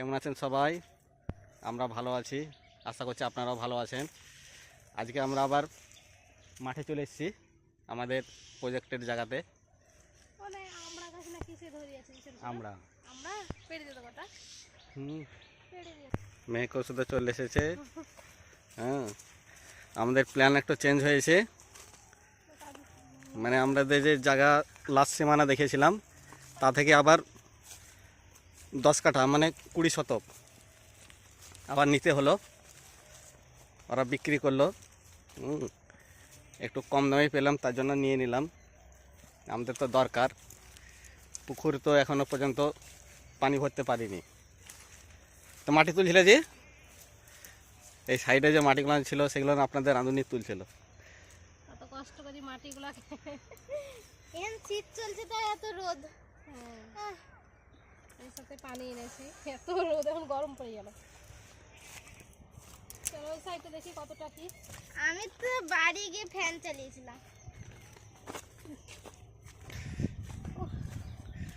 কেমন আছেন সবাই? আমরা ভালো আছি। আশা করছি আপনারাও ভালো আছেন। আজকে আমরা আবার মাঠে চলে এসেছি আমাদের প্রজেক্টের জায়গাতে। আমরা গাছ না কিসে ধরিয়েছি কিসের উপরে? আমরা। আমরা পেড়ে দিতে কটা হুম। পেড়ে দিয়ে। মেয়েকে ওষুধে চলে এসেছে। হ্যাঁ। আমাদের প্ল্যান একটু চেঞ্জ হয়েছে। মানে আমাদের যে জায়গা লাস্ট সীমানা দেখেছিলাম তা থেকে আবার দশ কাঠা মানে কুড়ি শতক। আবার নিতে হলো। ওরা বিক্রি করল। একটু কম দামে পেলাম তার জন্য নিয়ে নিলাম। আমাদের তো দরকার। পুকুর তো এখনও পর্যন্ত পানি ভরতে পারিনি। তো মাটি তুলছিলে যে? এই সাইডে যে মাটিগুলো ছিল সেগুলো আপনাদের রাঁধুনি তুলছিল। কত কষ্ট করি মাটিগুলাকে শীত চলছে তাই এত রোদ। সাথে পানি এনেছি। এত রোদ এখন গরম পড়ে গেল। চলো ওই সাইডে দেখি কতটা কি। আমি তো বাড়ি গিয়ে ফ্যান চালিয়েছিলাম।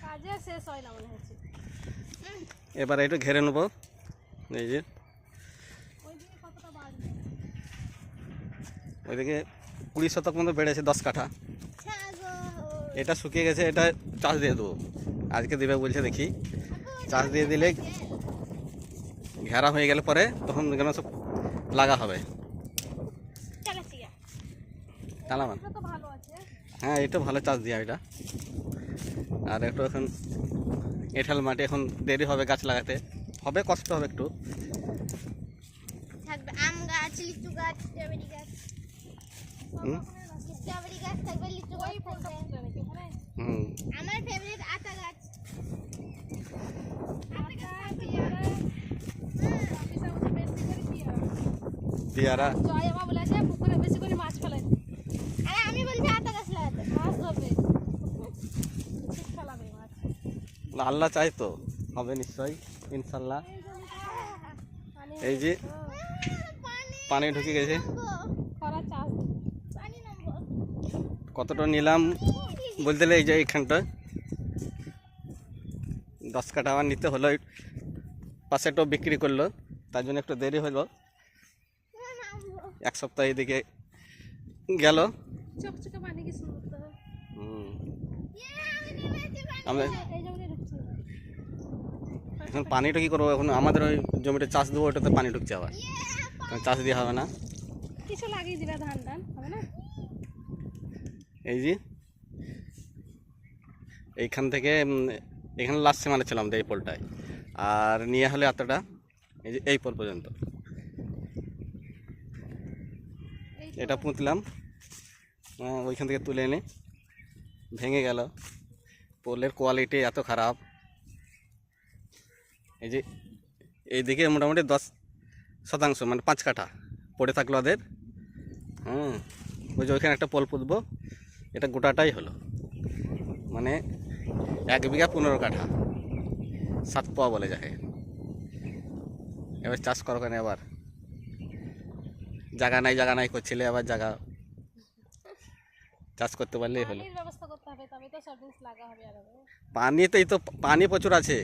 কাজে শেষ হয় না মনে হচ্ছে। এবার একটু ঘেরে নেব। এই যে। কতটা বাড়বে? ওইদিকে কুড়ি শতক মতো বেড়েছে দশ কাঠা। এটা শুকিয়ে গেছে এটা চাষ দিয়ে দেবো। আজকে দিবে বলছে দেখি। চাষ দিয়ে দিলে ঘেরা হয়ে গেলে পরে তখন এখানে সব লাগা হবে। আছে হ্যাঁ এটা ভালো চাষ দিয়া এটা। আর একটু এখন এঁঠাল মাটি এখন দেরি হবে গাছ লাগাতে। হবে কষ্ট হবে একটু। আম গাছ লিচু গাছ স্ট্রবেরি গাছ। হুম? স্ট্রবেরি গাছ থাকবে লিচু গাছ থাকবে। ফুটে নাকি ওখানে? হুম। আমার ফেভারিট আতা গাছ আটা, পেয়ারা, অফিসে বসে বেশি করে পেয়ারা। পেয়ারা জয় আমা বলেছে পুকুরে বেশি করে মাছ ফেলে আরে আমি বলছি আতা গাছ লাগাতে মাছ ধরবে ঠিক ফেলাবে মাছ আল্লাহ চাই তো হবে নিশ্চয়ই ইনশাল্লাহ। এই যে পানি ঢুকে গেছে। নামবো, খরা চাষ। পানি নামবো। কতটা নিলাম বলতে এই যে এইখানটা। দশ কাঠা আবার নিতে হলো পাশেটাও বিক্রি করল তার জন্য একটু দেরি হলো। এক সপ্তাহ এদিকে গেল। এখন পানিটা কী করব? এখন আমাদের ওই জমিটা চাষ দেবো ওটাতে পানি ঢুকছে আবার। চাষ দিয়ে হবে না। কিছু লাগিয়ে দিবে ধান টান হবে না? এই যে এইখান থেকে এখানে লাস্ট সীমানা ছিলাম এই পোলটায়। আর নিয়ে হলে এতটা এই যে এই পোল পর্যন্ত এই এটা পুঁতলাম। হ্যাঁ, ওইখান থেকে তুলে এনে ভেঙে গেল। পোলের কোয়ালিটি এত খারাপ। এই যে এইদিকে মোটামুটি দশ শতাংশ মানে পাঁচ কাঠা পড়ে থাকল ওদের। হুম ওই যে ওইখানে একটা পোল পুঁতবো এটা গোটাটাই হলো। মানে এক বিঘা পনেরো কাঠা সাত পোয়া বলে যাকে। এবার চাষ করো কেন এবার? জায়গা নাই জায়গা নাই করছিলে আবার জায়গা চাষ করতে পারলেই হলো। তবে তো। পানিতেই তো পানি প্রচুর আছে।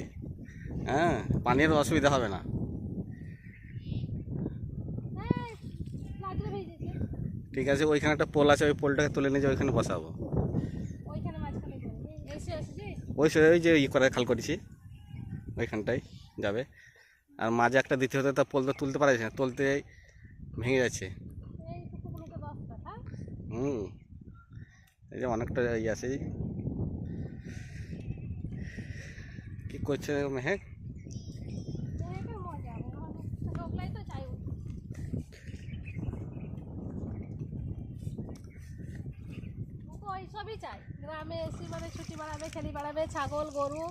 হ্যাঁ পানির অসুবিধা হবে না। ঠিক আছে ওইখানে একটা পোল আছে ওই পোলটাকে তুলে নিয়ে ওইখানে বসাবো। ওই সে ওই যে ই করে খাল করেছি। ওইখানটাই যাবে। আর মাঝে একটা দিতে হতে তা পোল তো তুলতে পারা যাচ্ছে না তুলতে ভেঙে যাচ্ছে হুম। এই যে অনেকটা ইয়ে আছে। কি করছে মেহেক? ওইসবই চাই। গ্রামে এসে মানে ছুটি বাড়াবে, খেলি বাড়াবে, ছাগল, গরু,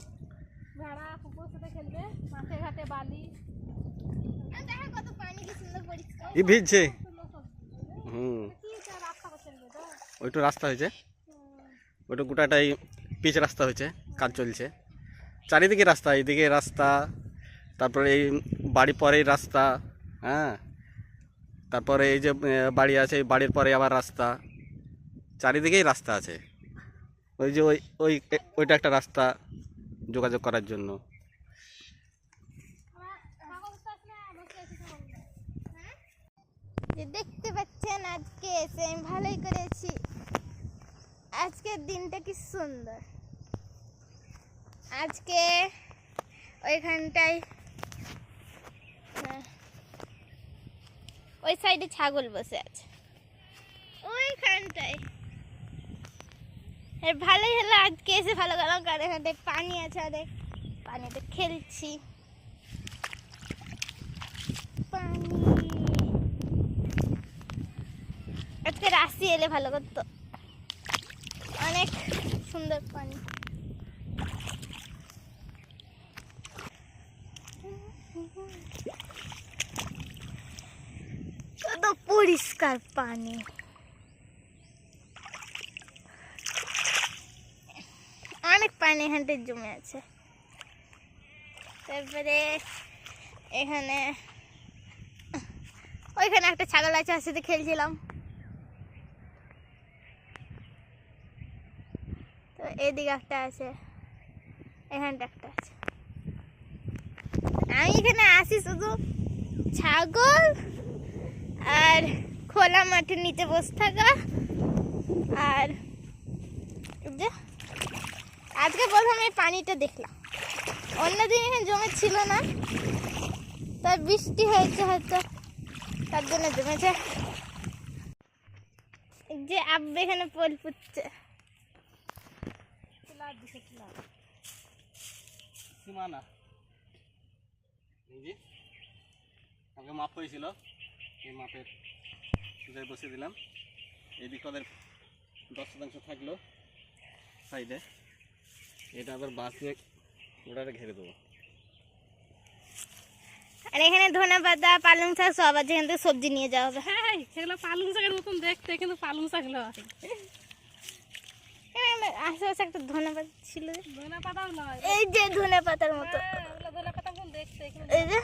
ভেড়া, কুকুর সাথে খেলবে, মাঠে ঘাটে বালি আর দেখো কত পানি কি সুন্দর পরিষ্কার ভিজছে। হুম। ওইটু রাস্তা হয়েছে। ওইটা গোটাটাই পিচ রাস্তা হয়েছে, কাজ চলছে। চারিদিকে রাস্তা, এইদিকে রাস্তা, তারপরে এই বাড়ি পরেই রাস্তা হ্যাঁ। তারপরে এই যে বাড়ি আছে, এই বাড়ির পরে আবার রাস্তা। চারিদিকেই রাস্তা আছে। ওই যে ওই ওই ওইটা একটা রাস্তা যোগাযোগ করার জন্য আমার যে দেখতে পাচ্ছেন আজকে এসে আমি ভালোই করেছি। আজকের দিনটা কি সুন্দর। আজকে ওইখানটায় হ্যাঁ, ওই সাইডে ছাগল বসে আছে। ওইখানটায়। ভালোই হলো আজকে এসে ভালো গেলাম কারণ এখানটায় পানি আছে অনেক। পানিতে খেলছি। পানি আজকে রাশি এলে ভালো করতো। অনেক সুন্দর পানি। কত পরিষ্কার পানি। অনেক পানি এখানটা জমে আছে। তারপরে এখানে, ওইখানে একটা ছাগল আছে ওর সাথে খেলছিলাম। এদিকে একটা আছে। এখানটা একটা আছে। আমি এখানে আসি শুধু ছাগল আর খোলা মাঠের নিচে বসে থাকা। আর যে, আজকে প্রথমে পানিটা দেখলাম। অন্যদিন এখানে জমে ছিল না। তাই বৃষ্টি হয়েছে হয়তো, তার জন্য জমেছে। যে আব্বে এখানে পোল পুচ্ছে সীমানা। আমাকে মাপ হয়েছিল এই মাপের সুজায় বসিয়ে দিলাম। এই ওদের দশ শতাংশ থাকল সাইডে এটা আবার বাঁশ দিয়ে ওটাকে ঘিরে দেবো। আর এখানে ধনে পাতা পালং শাক সব আছে এখান থেকে সবজি নিয়ে যাওয়া হবে। হ্যাঁ সেগুলো পালং শাকের মতন দেখতে কিন্তু পালং শাক এখানে আশেপাশে একটা ধনে পাতা ছিল এই যে ধনে পাতার মতো। হ্যাঁ, এই যে।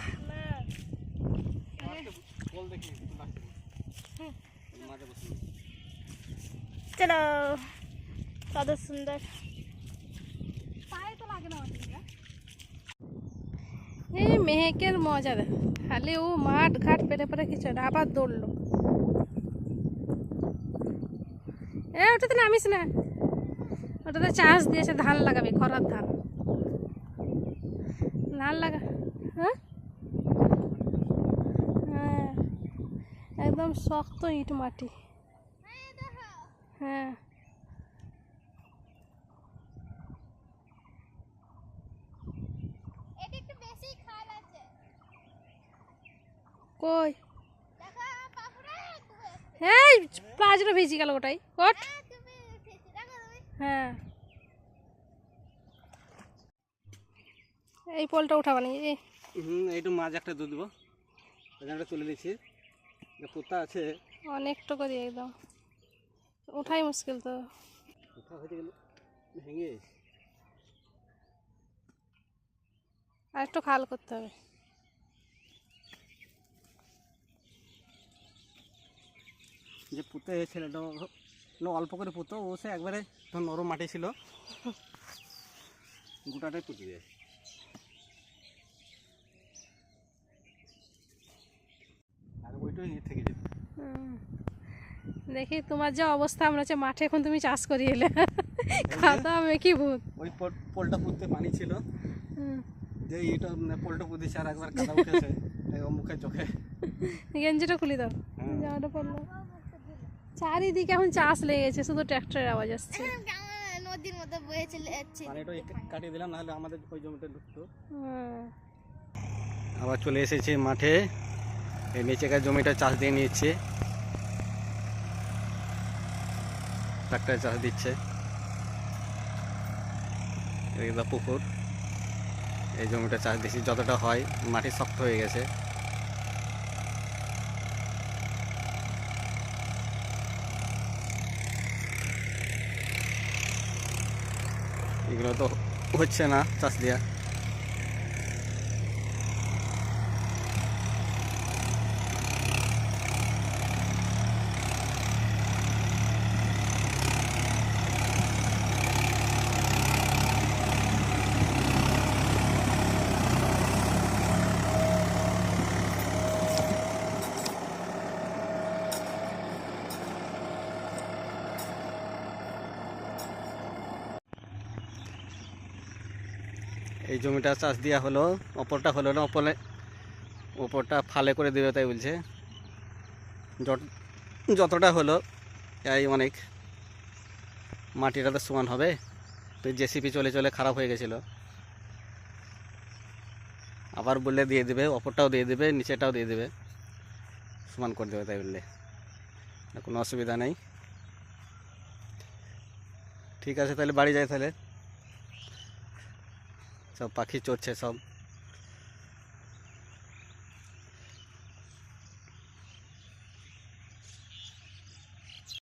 চলো কত সুন্দর। এই মেহেকের মজা দেখ। খালি ও মাঠ ঘাট পেটে পেটে কিছু না আবার দৌড়লো। এ ওটাতে নামিস না। ওটাতে চাষ দিয়েছে ধান লাগাবি খরার ধান। ধান লাগা হ্যাঁ? হ্যাঁ একদম শক্ত ইট মাটি। হ্যাঁ। কই? পাপুরা প্লাজটা ভিজি গেল ওটাই। ওট হ্যাঁ তুমি উঠেছি দেখো তুমি হ্যাঁ। এই পোলটা উঠাবানি এই। হুম এইটু মাছ একটা দুধ দেবো। একটা তুলে দিচ্ছি যে পোতা আছে। অনেকটা করি একদম। উঠাই মুশকিল তো। কোথাও হয়ে গেল ভেঙে। আর একটু খাল করতে হবে। যে পুঁতে ছেলেটা হলো অল্প করে পুঁতো ও সে একবারে নরম মাটি ছিল। গোটাটাই পুঁতে থেকে যেত। দেখি তোমার যে অবস্থা আমরা হচ্ছে মাঠে এখন তুমি চাষ করি এলে। খাওয়া আমি কি ভূত? ওই পোল- পোলটা পুঁততে পানি ছিল। যে এইটা মানে পোলটা পুঁতেছে আর একবার কাদা উঠেছে মুখে চোখে। গেঞ্জিটা খুলি দাও। হ্যাঁ। জামাটা পরলো চারিদিকে এখন চাষ লেগেছে শুধু ট্র্যাক্টরের আওয়াজ আসছে। নদীর মতো বয়ে চলে যাচ্ছে। পানিটা একটু কাটিয়ে দিলাম নাহলে আমাদের ওই জমিতে ঢুকতো হুম। আবার চলে এসেছি মাঠে। এই নিচেকার জমিটা চাষ দিয়ে নিচ্ছে ট্রাক্টরে চাষ দিচ্ছে। এদিকে পুকুর এই জমিটা চাষ দিচ্ছি যতটা হয় মাটি শক্ত হয়ে গেছে। এগুলো তো হচ্ছে না চাষ দিয়া। এই জমিটা চাষ দেওয়া হলো অপরটা হলো না অপরে ওপরটা ফালে করে দেবে তাই বলছে। যত- যতটা হলো, এই অনেক মাটিটা তো সমান হবে। তো জেসিপি চলে চলে খারাপ হয়ে গেছিল। আবার বললে দিয়ে দেবে অপরটাও দিয়ে দেবে নিচেটাও দিয়ে দেবে। সমান করে দেবে তাই বললে। কোনো অসুবিধা নেই। ঠিক আছে তাহলে, বাড়ি যাই তাহলে। সব পাখি চড়ছে সব।